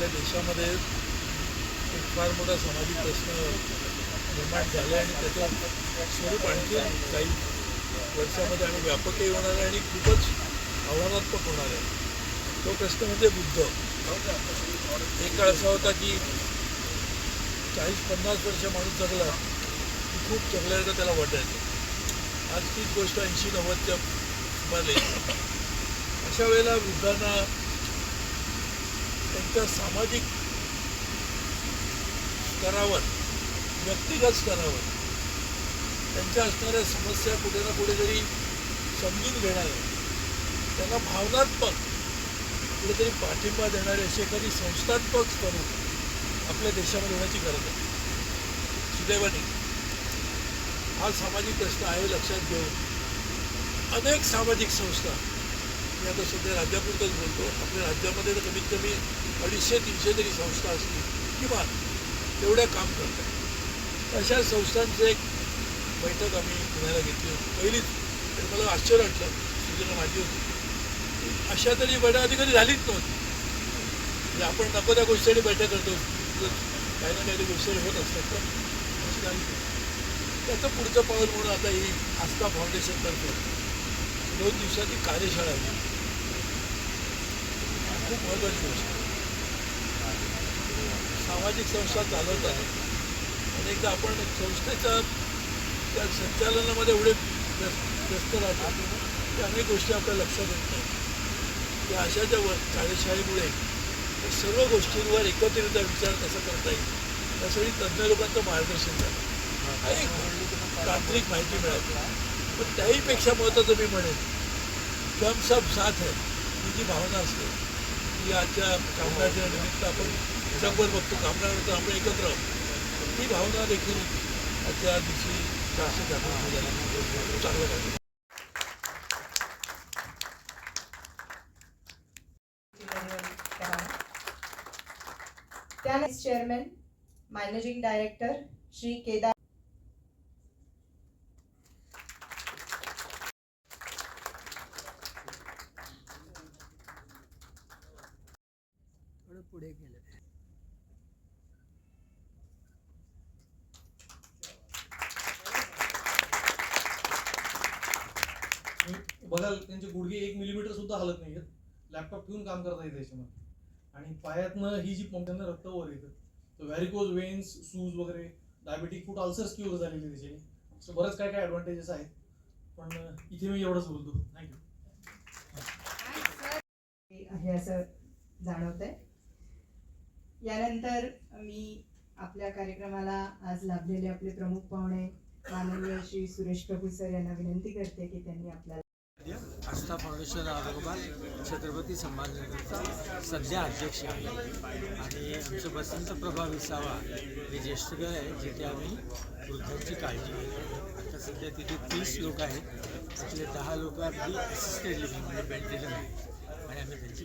आपल्या देशामध्ये खूप फार मोठा सामाजिक प्रश्न निर्माण झाला आणि त्याचं स्वरूप आणखी काही वर्षामध्ये आणि व्यापकही होणार आहे आणि खूपच आव्हानात्मक होणार आहे. तो प्रश्न म्हणजे बुद्ध. एक काळ असा होता की चाळीस पन्नास वर्ष माणूस जगला की खूप जगल्याचं त्याला वाटायचं. आज तीच गोष्ट ऐंशी नव्वदच्या सुमारे. अशा वेळेला वृद्धांना त्यांच्या सामाजिक स्तरावर व्यक्तिगत स्तरावर त्यांच्या असणाऱ्या समस्या कुठे ना कुठेतरी समजून घेणारे त्यांना भावनात्मक कुठेतरी पाठिंबा देणारे अशी एखादी संस्थात्मक स्वरूप आपल्या देशामध्ये होण्याची गरज आहे. सुदैवाने हा सामाजिक प्रश्न आहे लक्षात घेऊन अनेक सामाजिक संस्था मी आता सध्या राज्यापुरतंच बोलतो. आपल्या राज्यामध्ये तर कमीत कमी अडीचशे तीनशे तरी संस्था असतील किंवा तेवढ्या काम करतात. अशा संस्थांचं एक बैठक आम्ही पुण्याला घेतली होती. पहिलीच. आणि मला आश्चर्य वाटलं. सूचना माझी होती. अशा तरी बैठक आधी कधी झालीच नव्हती. म्हणजे आपण नको त्या गोष्टीसाठी बैठक करतो. काही ना काही गोष्टी होत असतात. तर अशी झाली त्याचं पुढचं पाऊल म्हणून आता ही आस्था फाउंडेशनतर्फे दोन दिवसाची कार्यशाळा आहे. खूप महत्त्वाची गोष्ट सामाजिक संस्था चालवत आहे. अनेकदा आपण संस्थेच्या त्या संचालनामध्ये एवढे व्यस्त व्यस्त राहतो की अनेक गोष्टी आपल्या लक्षात येत नाही या अशा ज्या व कार्यशाळेमुळे सर्व गोष्टींवर एकत्रितरित्या विचार कसा करता येईल यासाठी तज्ज्ञ लोकांचं मार्गदर्शन झालं आणि तांत्रिक माहिती मिळाली. पण त्याहीपेक्षा महत्त्वाचं मी म्हणेन थम्स अप साथ आहे. ही जी भावना असते. की आजच्या कामगार निमित्त आपण जगभर बघतो. कामगारांचं आपण एकत्र ती भावना देखील आजच्या दिवशी जास्त जागृत झाली चांगलं झालं chairman managing director Shri Kedar पुढे गेलं. बघाल त्यांचे गुडघे एक मिलीमीटर सुद्धा हलत नाही आहेत लॅपटॉप ठेवून काम करता येतं याच्यामध्ये. आणि पायातनं ही जी पंप त्यांना रक्त वर येतं. तर व्हॅरिकोज वेन्स सूज वगैरे डायबेटिक फूट अल्सर्स क्युअर झालेली त्याच्याने असं बरंच काय काय ॲडव्हान्टेजेस आहेत. पण इथे मी एवढंच बोलतो. थँक्यू आहे असं जाणवत आहे यानंतर मी आपल्या कार्यक्रमाला आज लाभलेले आपले प्रमुख पाहुणे माननीय श्री सुरेश प्रभू सर यांना विनंती करते की त्यांनी आपल्याला आस्था फाउंडेशन औरंगाबाद छत्रपती संभाजीनगरचा सध्या अध्यक्ष आहे. आणि आमचं बसंत प्रभा विसावा हे ज्येष्ठ आहे जिथे आम्ही वृद्धांची काळजी घेतो. आता सध्या तिथे तीस लोक आहेत. त्यातले दहा लोक अगदी असिस्टेड लिव्हिंग म्हणजे बेडरिडन आहे आणि आम्ही त्यांची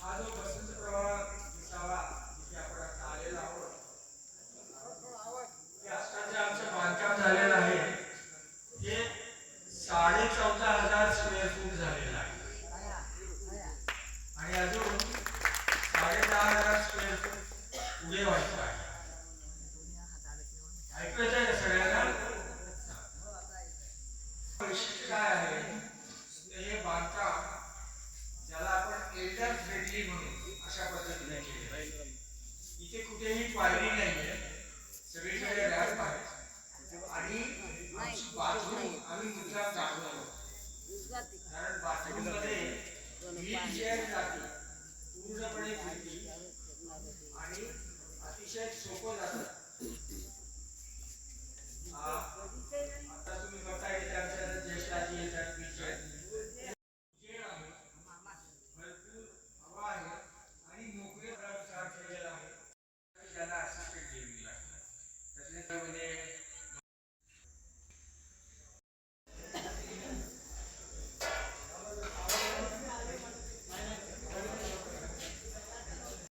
हा जो वसंत प्रवाह विसावा जिथे आपण आता आलेलो आहोत या आत्ता जे आमचं बांधकाम झालेलं आहे हे साडे चौदा हजार स्क्वेअर फूट झालेलं आहे आणि अजून साडे फूट पुढे व्हायचं आहे सगळ्यांना वैशिष्ट्य काय आहे तर हे बांधकाम ज्याला आपण एल्डर फ्रेंडली म्हणून अशा पद्धतीने केले. इथे कुठेही पायरी नाहीये सगळीकडे रॅम्प आहे आणि बाथरूम आम्ही टाकलो आहोत. कारण बाथरूममध्ये व्हीलचेअर